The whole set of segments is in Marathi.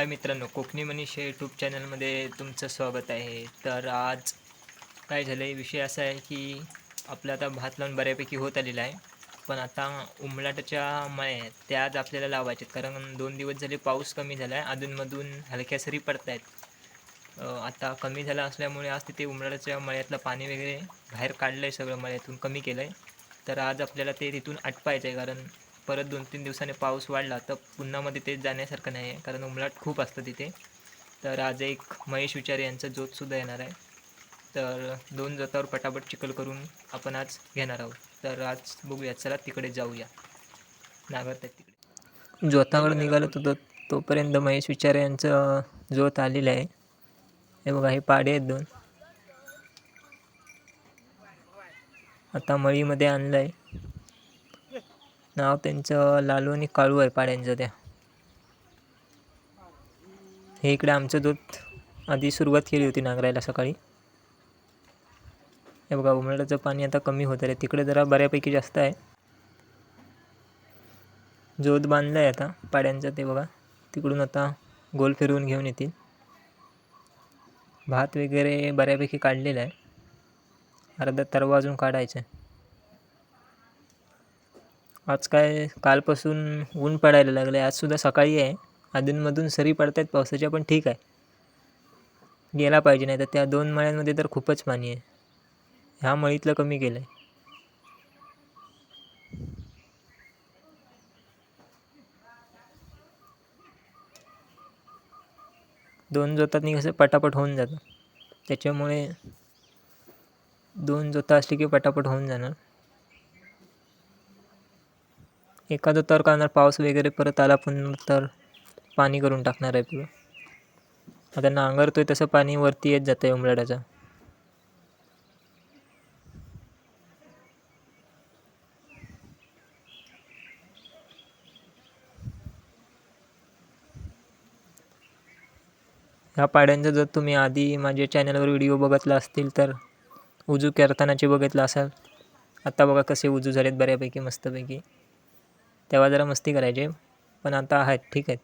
हाय मित्रांनो कोकणी मनीष हे यूट्यूब चॅनलमध्ये तुमचं स्वागत आहे. तर आज काय झालं आहे विषय असा आहे की आपलं आता भात लावून बऱ्यापैकी होत आलेला आहे. पण आता उमलाटाच्या मळे आहेत त्या आज आपल्याला लावायचे आहेत कारण दोन दिवस झाले पाऊस कमी झाला आहे अधूनमधून हलक्या सरी पडत आहेत आता कमी झाला असल्यामुळे आज तिथे उमलाटाच्या मळ्यातलं पाणी वगैरे बाहेर काढलं आहे सगळं मळ्यातून कमी केलं आहे तर आज आपल्याला ते तिथून आटपायचं आहे कारण परत दोन तीन दिवसाने पाऊस वाढला तर पुन्हा मध्ये तेच जाण्यासारखं नाही आहे. कारण उमलाट खूप असतं तिथे. तर आज एक महेश विचारे यांचा जोतसुद्धा येणार आहे. तर दोन जोतावर पटापट चिखल करून आपण आज घेणार आहोत. तर आज बघूया चला तिकडे जाऊया. नागरतात तिकडे. जोतावर निघालत होतो तोपर्यंत महेश विचारे यांचं जोत आलेलं आहे. हे बघा हे पाडे आहेत दोन. आता मळीमध्ये आणलं आहे नाव त्यांचं लालू आणि काळू आहे पाड्यांचं त्या हे इकडे आमचं दूध आधी सुरुवात केली होती नांगरायला सकाळी. हे बघा उमराचं पाणी आता कमी होत आहे. तिकडे जरा बऱ्यापैकी जास्त आहे. जोत बांधलं आहे आता पाड्यांचं ते बघा. तिकडून आता गोल फिरवून घेऊन येतील. भात वगैरे बऱ्यापैकी काढलेला आहे. अर्धा तरवा अजून काढायचा आहे. आज काय कालपासून ऊन पडायला लागलं आहे आजसुद्धा सकाळी आहे. अधूनमधून सरी पडत आहेत पावसाच्या पण ठीक आहे. गेला पाहिजे नाही तर त्या दोन मळ्यांमध्ये तर खूपच पाणी आहे. ह्या मळीतलं कमी केलं आहे दोन जोतातनी कसं पटापट होऊन जातं. त्याच्यामुळे दोन जोता असली की पटापट होऊन जाणार. एखादं तर करणार पाऊस वगैरे परत आला पण तर पाणी करून टाकणार आहे पुढं आता नांगरतोय तसं पाणी वरती येत जातं आहे उमराटाचं ह्या पाड्यांचा जर तुम्ही आधी माझ्या चॅनलवर व्हिडिओ बघितला असतील तर उजू करतानाचे बघितलं असाल. आता बघा कसे उजू झालेत बऱ्यापैकी मस्तपैकी. तेव्हा जरा मस्ती करायचे. पण आता आहेत ठीक आहेत.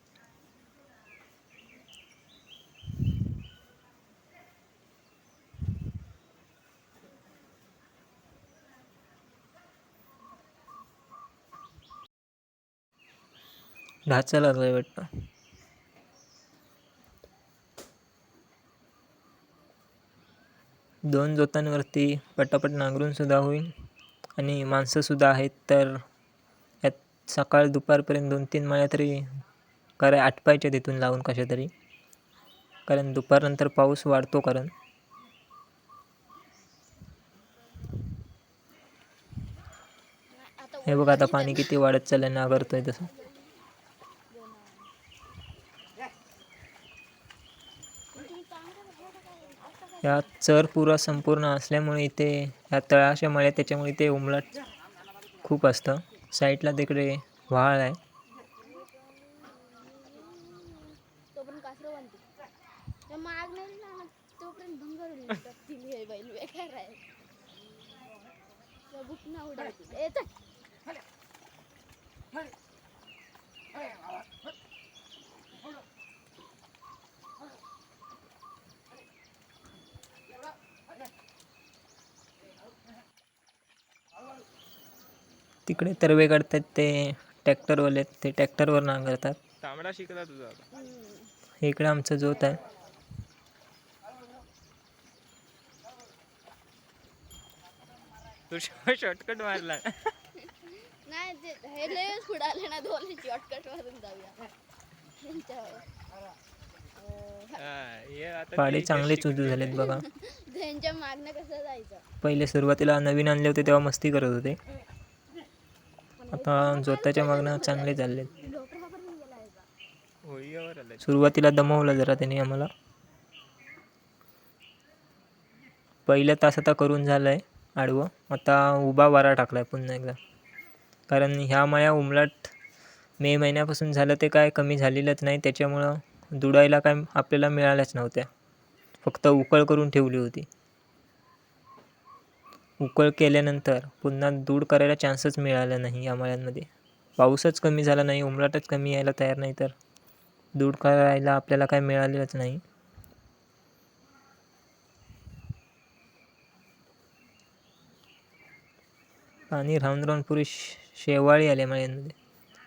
ढाचा लागलाय वाटतं. दोन जोतांवरती पटापट नांगरून सुद्धा होईल आणि माणसंसुद्धा आहेत तर सकाळ दुपारपर्यंत दोन तीन माळ्या तरी करा आटपायच्या तिथून लावून कशा तरी. कारण दुपारनंतर पाऊस वाढतो कारण. हे बघ आता पाणी किती वाढत चाललं ना करतोय तसं. या चर पुरा संपूर्ण असल्यामुळे इथे या तळाशा मळ्या त्याच्यामुळे ते उमलट खूप असतं. साईडला तिकडे व्हाळ आहे. तोपर्यंत माग नाही ना तोपर्यंत भंगार तिने हे बैल बेकार आहे त्या बुकना उडायची ए चल. तिकडे तरवे काढतात ते ट्रॅक्टरवाले ते ट्रॅक्टरवर नांगरतात. तांबडा शिकला तुझा आता. इकडे आमचं जोत आहे. तू शॉर्टकट मारला. नाही ते हे लयच उडाले ना दोन शॉर्टकट मारून जाऊया. त्यांच्यावर. हा, हे आता पाडे ते चांगलेच उजू झालेत बघा. त्यांच्या मागणं कसं जायचं? पहिले सुरुवातीला नवीन आणले होते तेव्हा मस्ती करत होते. आता जोताच्या मागणं चांगले आलाय. सुरुवातीला दमवलं जरा त्याने आम्हाला. पहिलं तास आता करून झालं आहे आडवं. आता उभा वारा टाकला आहे पुन्हा एकदा. कारण ह्या मळ्या उमलाट मे महिन्यापासून झालं ते काय कमी झालेलंच नाही. त्याच्यामुळं दुडायला काय आपल्याला मिळाल्याच नव्हत्या. फक्त उकळ करून ठेवली होती. उकळ केल्यानंतर पुन्हा दूड करायला चान्सच मिळाला नाही या मळ्यांमध्ये. पाऊसच कमी झाला नाही उमराटच कमी यायला तयार नाही तर. दूर करायला आपल्याला काय मिळालेलंच नाही. पाणी राहून राहून पुरी शेवाळी आले मळ्यांमध्ये.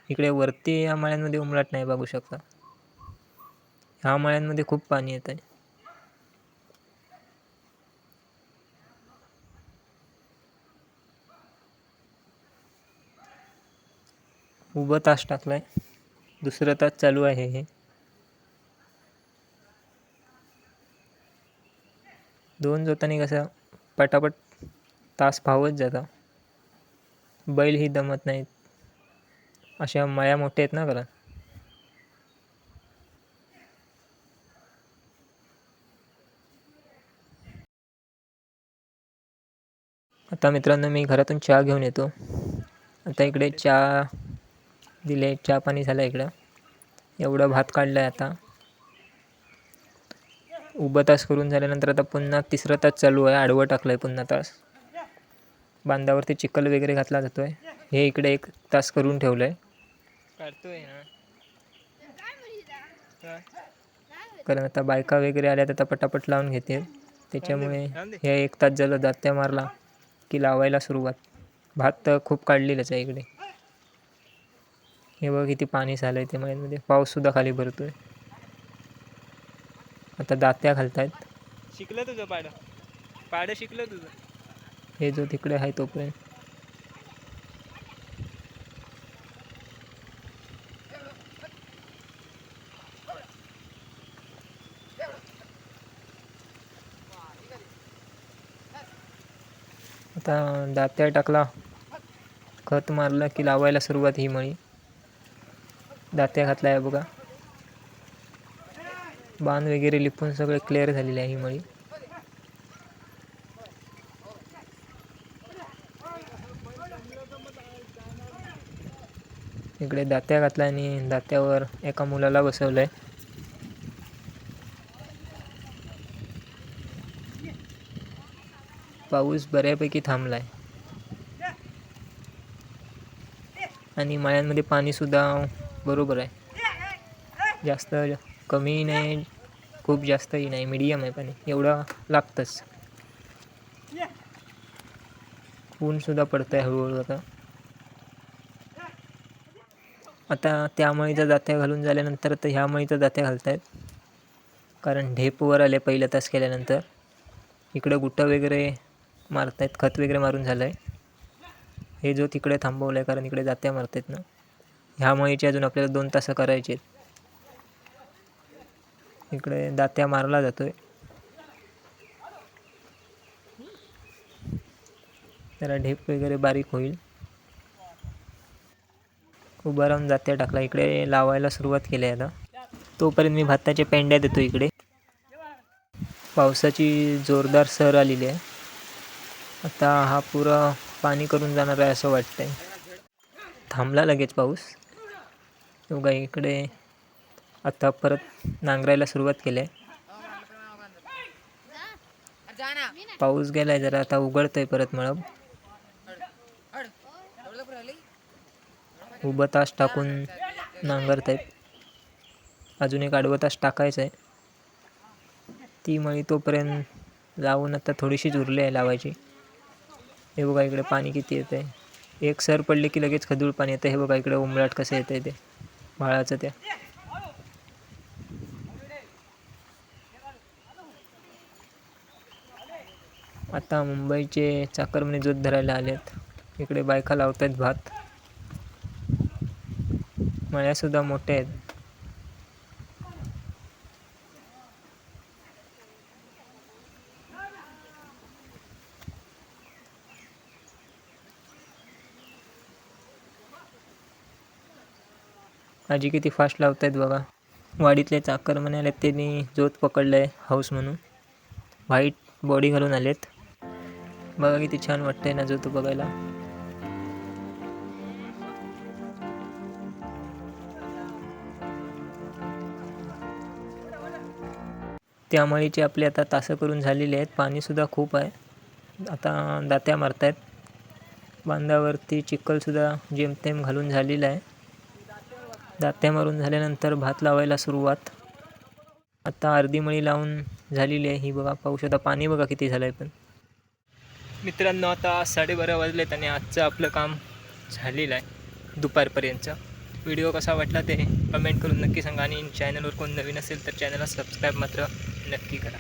इकडे वरती या मळ्यांमध्ये उमलाट नाही बघू शकता. ह्या मळ्यांमध्ये खूप पाणी येत आहे उभं तास टाकलाय. दुसरं तास चालू आहे हे. दोन जोतांनी कसं पटापट तास फावत जाता. बैलही दमत नाहीत. अशा माया मोठ्या आहेत ना कारण आता मित्रांनो मी घरातून चहा घेऊन येतो. आता इकडे चहा दिले चहा पाणी झालं इकडं. एवढं भात काढलं आहे आता. उभं तास करून झाल्यानंतर आता पुन्हा तिसरा तास चालू आहे. आडवं टाकलं आहे पुन्हा तास. बांधावरती चिखल वगैरे घातला जातो आहे हे इकडे एक तास करून ठेवलं आहे काढतोय ना? कारण आता बायका वगैरे आल्या तर आता पटापट लावून घेते त्याच्यामुळे हे एक तास झालं दात्या मारला की लावायला सुरुवात. भात तर खूप काढलेलंच आहे इकडे. हे बघ किती पाणी झालं आहे ते मळ्यांमध्ये. पाऊससुद्धा खाली भरतोय. आता दात्या घालतायत शिकलं तुझं पाडं? पाडं शिकलं तुझं? हे जो तिकडे आहे तोपर्यंत. आता दात्या टाकला. खत मारलं की लावायला सुरुवात ही मळी. दात्या घातला आहे बघा. बाण वगैरे लिपून सगळे क्लिअर झालेले आहे ही मळी. इकडे दात्या घातला आणि दात्यावर एका मुलाला बसवलंय. पाऊस बऱ्यापैकी थांबलाय. आणि मळ्यांमध्ये पाणी सुद्धा बरोबर आहे. जास्त कमी नाही खूप जास्तही नाही मीडियम आहे पाणी एवढं लागतंच. ऊनसुद्धा पडतं आहे हळूहळू आता. आता त्या मळीच्या जात्या घालून झाल्यानंतर तर ह्या मळीच्या जात्या घालतायत. कारण ढेपवर आले पहिले तास केल्यानंतर. इकडं गुटं वगैरे मारतायत खत वगैरे मारून झालं आहे हे जो तिकडे थांबवलं आहे कारण इकडे जात्या मारतायत ना. ह्या मळीचे अजून आपल्याला दोन तास करायचे आहेत. इकडे दात्या मारला जातोय. त्याला ढेप वगैरे बारीक होईल. उभा राहून जात्या टाकला. इकडे लावायला सुरुवात केली आहे आता. तोपर्यंत मी भाताच्या पेंड्या देतो इकडे. पावसाची जोरदार सर आलेली आहे. आता हा पुरा पाणी करून जाणार आहे असं वाटतंय. थांबला लगेच पाऊस. बघा इकडे आता परत नांगरायला सुरुवात केली आहे. पाऊस गेलाय जरा आता उघडतंय परत मळब. उभं तास टाकून नांगरतायत. अजून एक आडवं तास टाकायचं आहे ती मळी तोपर्यंत लावून आता थोडीशीच उरली आहे लावायची. हे बघा इकडे पाणी किती येतं आहे एक सर पडले की लगेच खदूळ पाणी येतं हे बघा इकडे उमराट कसं येतं आहे ते. माळाचं त्या आता मुंबईचे चाकरमणी जोत धरायला आलेत. इकडे बायका लावत आहेत भात. मळ्यासुद्धा मोठ्या आहेत. आजी किती फास्ट लावत आहेत बघा. वाडीतले चाकर म्हणाले त्यांनी जोत पकडलं आहे हाऊस म्हणून. व्हाईट बॉडी घालून आलेत. बघा किती छान वाटतंय ना जोत बघायला. त्या मळीचे आपले आता तासं करून झालेले आहेत पाणीसुद्धा खूप आहे. आता दात्या मारतायत. बांधावरती चिखलसुद्धा जेमतेम घालून झालेला आहे. दात्या मारून झाल्यानंतर भात लावायला सुरुवात. आता अर्धी मळी लावून झालेली आहे ही बघा पाहू शकता. पाणी बघा किती झालं आहे पण. मित्रांनो आता साडेबारा वाजलेत आणि आजचं आपलं काम झालेलं आहे दुपारपर्यंतचं व्हिडिओ कसा वाटला ते कमेंट करून नक्की सांगा आणि चॅनलवर कोण नवीन असेल तर चॅनलला सबस्क्राईब मात्र नक्की करा.